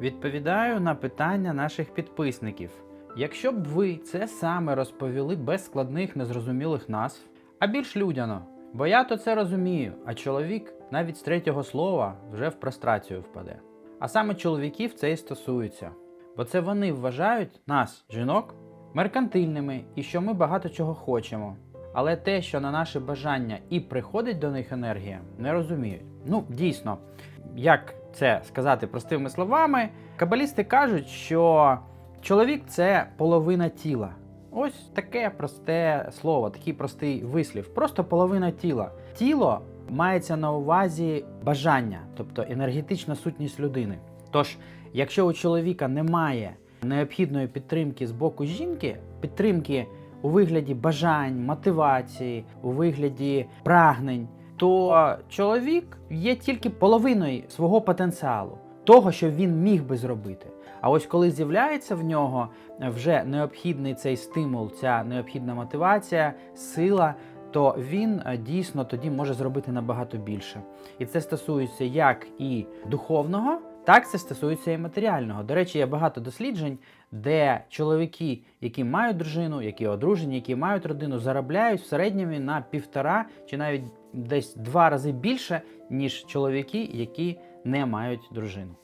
Відповідаю на питання наших підписників. Якщо б ви це саме розповіли без складних незрозумілих назв, а більш людяно, бо я то це розумію, а чоловік навіть з третього слова вже в прострацію впаде. А саме чоловіків це і стосується, бо це вони вважають нас, жінок, меркантильними і що ми багато чого хочемо. Але те, що на наше бажання і приходить до них енергія, не розуміють. Ну, дійсно, як це сказати простими словами, кабалісти кажуть, що чоловік це половина тіла. Ось таке просте слово, такий простий вислів. Просто половина тіла. Тіло мається на увазі бажання, тобто енергетична сутність людини. Тож, якщо у чоловіка немає необхідної підтримки з боку жінки, підтримки у вигляді бажань, мотивації, у вигляді прагнень, то чоловік є тільки половиною свого потенціалу, того, що він міг би зробити. А ось коли з'являється в нього вже необхідний цей стимул, ця необхідна мотивація, сила, то він е, дійсно тоді може зробити набагато більше. І це стосується як і духовного, так це стосується і матеріального. До речі, є багато досліджень, де чоловіки, які мають дружину, які одружені, які мають родину, заробляють в середньому на півтора чи навіть десь два рази більше, ніж чоловіки, які не мають дружину.